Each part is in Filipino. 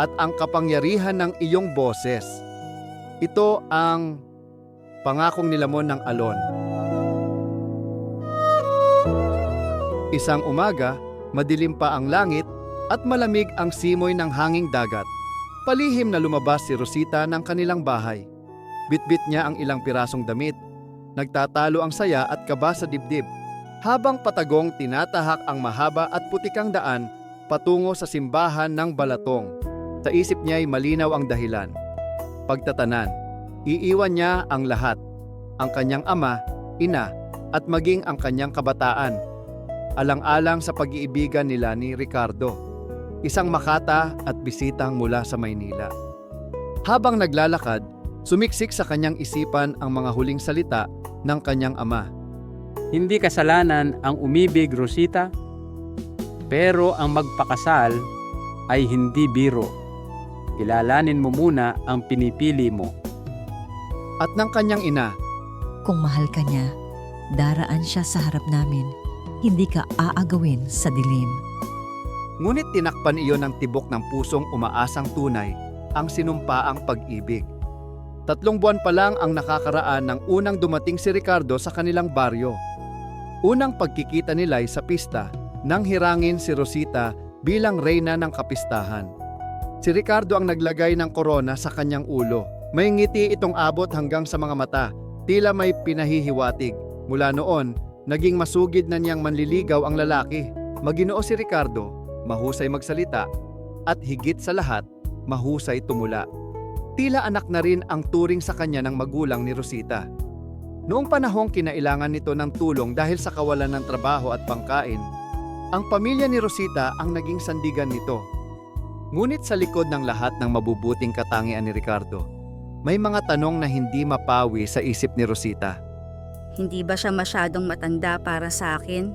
at ang kapangyarihan ng iyong boses. Ito ang pangakong nilamon ng alon. Isang umaga, madilim pa ang langit at malamig ang simoy ng hanging dagat. Palihim na lumabas si Rosita ng kanilang bahay. Bitbit niya ang ilang pirasong damit. Nagtatalo ang saya at kaba sa dibdib. Habang patagong tinatahak ang mahaba at putikang daan patungo sa simbahan ng Balatong. Sa isip niya ay malinaw ang dahilan. Pagtatanan, iiwan niya ang lahat. Ang kanyang ama, ina, at maging ang kanyang kabataan. Alang-alang sa pag-iibigan nila ni Ricardo. Isang makata at bisitang mula sa Maynila. Habang naglalakad, sumiksik sa kanyang isipan ang mga huling salita ng kanyang ama. Hindi kasalanan ang umibig, Rosita, pero ang magpakasal ay hindi biro. Kilalanin mo muna ang pinipili mo. At ng kanyang ina, Kung mahal ka niya, daraan siya sa harap namin. Hindi ka aagawin sa dilim. Ngunit tinakpan iyon ng tibok ng pusong umaasang tunay ang sinumpaang pag-ibig. Tatlong buwan pa lang ang nakakaraan ng unang dumating si Ricardo sa kanilang baryo. Unang pagkikita nila ay sa pista nang hirangin si Rosita bilang reyna ng kapistahan. Si Ricardo ang naglagay ng korona sa kanyang ulo. May ngiti itong abot hanggang sa mga mata, tila may pinahihiwatig. Mula noon, naging masugid na niyang manliligaw ang lalaki. Maginoo si Ricardo, mahusay magsalita, at higit sa lahat, mahusay tumula. Tila anak na rin ang turing sa kanya ng magulang ni Rosita. Noong panahong kinailangan nito ng tulong dahil sa kawalan ng trabaho at pangkain, ang pamilya ni Rosita ang naging sandigan nito. Ngunit sa likod ng lahat ng mabubuting katangian ni Ricardo, may mga tanong na hindi mapawi sa isip ni Rosita. Hindi ba siya masyadong matanda para sa akin?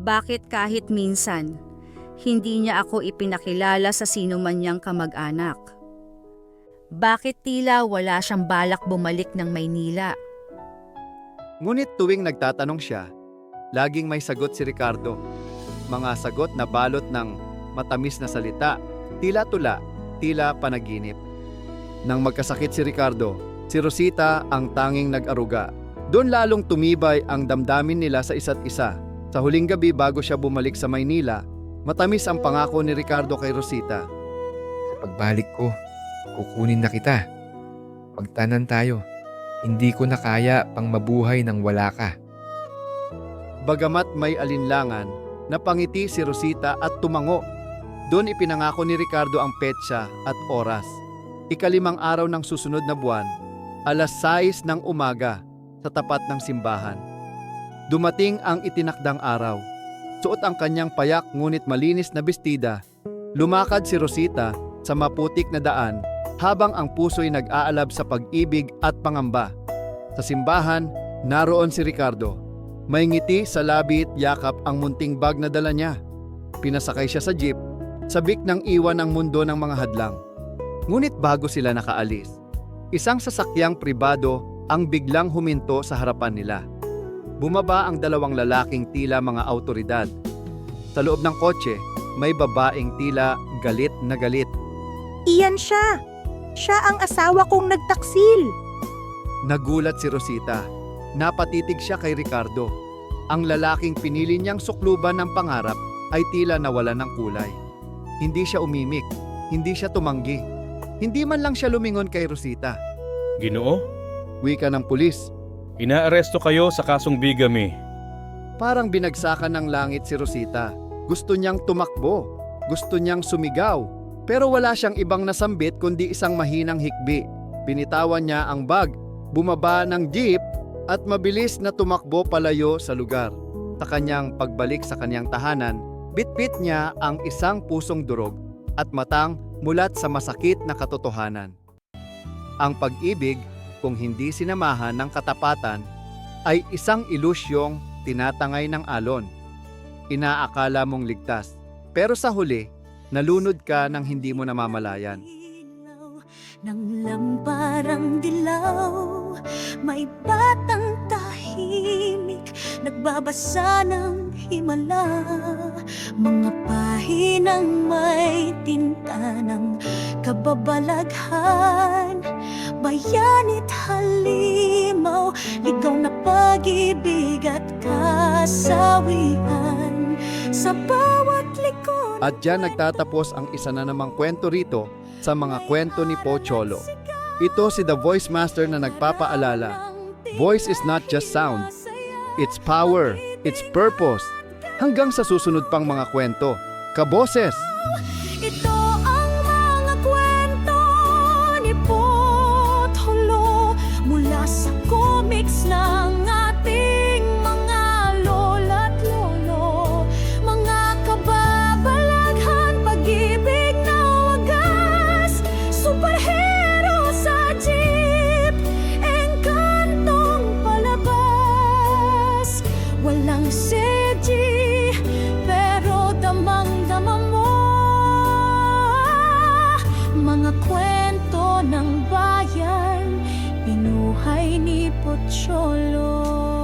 Bakit kahit minsan, hindi niya ako ipinakilala sa sino man niyang kamag-anak? Bakit tila wala siyang balak bumalik ng Maynila? Ngunit tuwing nagtatanong siya, laging may sagot si Ricardo. Mga sagot na balot ng matamis na salita, tila tula, tila panaginip. Nang magkasakit si Ricardo, si Rosita ang tanging nag-aruga. Doon lalong tumibay ang damdamin nila sa isa't isa. Sa huling gabi bago siya bumalik sa Maynila, matamis ang pangako ni Ricardo kay Rosita. Sa pagbalik ko, kukunin na kita. Magtanan tayo. Hindi ko na kaya pang mabuhay nang wala ka. Bagamat may alinlangan, napangiti si Rosita at tumango. Doon ipinangako ni Ricardo ang petsa at oras. Ikalimang araw ng susunod na buwan, alas 6 ng umaga, sa tapat ng simbahan. Dumating ang itinakdang araw. Suot ang kanyang payak ngunit malinis na bestida. Lumakad si Rosita sa maputik na daan habang ang puso'y nag-aalab sa pag-ibig at pangamba. Sa simbahan, naroon si Ricardo. May ngiti sa labi at yakap ang munting bag na dala niya. Pinasakay siya sa jeep, sabik ng iwan ng mundo ng mga hadlang. Ngunit bago sila nakaalis, isang sasakyang pribado ang biglang huminto sa harapan nila. Bumaba ang dalawang lalaking tila mga autoridad. Sa loob ng kotse, may babaeng tila galit na galit. Iyan siya. Siya ang asawa kong nagtaksil. Nagulat si Rosita. Napatitig siya kay Ricardo. Ang lalaking pinili niyang sukluban ng pangarap ay tila nawala ng kulay. Hindi siya umimik. Hindi siya tumanggi. Hindi man lang siya lumingon kay Rosita. Ginoo, Wika ng pulis. inaaresto kayo sa kasong bigamy. Parang binagsakan ng langit si Rosita. Gusto niyang tumakbo. Gusto niyang sumigaw. Pero wala siyang ibang nasambit kundi isang mahinang hikbi. Binitawan niya ang bag, bumaba ng jeep at mabilis na tumakbo palayo sa lugar. Sa kanyang pagbalik sa kanyang tahanan, bitbit niya ang isang pusong durog at matang mulat sa masakit na katotohanan. Ang pag-ibig, kung hindi sinamahan ng katapatan, ay isang ilusyong tinatangay ng alon. Inaakala mong ligtas, pero sa huli, nalunod ka ng hindi mo namamalayan. Nang lamparang dilaw May batang tahimik Nagbabasa ng himala Mga pahinang may tinta ng kababalaghan Bayanit halimaw Ligaw na pag-ibig at kasawian Sa bawat likod At dyan nagtatapos ang isa na namang kwento rito sa mga kwento ni Pocholo. Ito si The Voice Master na nagpapaalala. Voice is not just sound. It's power, it's purpose. Hanggang sa susunod pang mga kwento. Kaboses! Ito ang mga kwento ni Potholo mula sa comics ng Mga kwento ng bayan Pinuhay ni Pocholo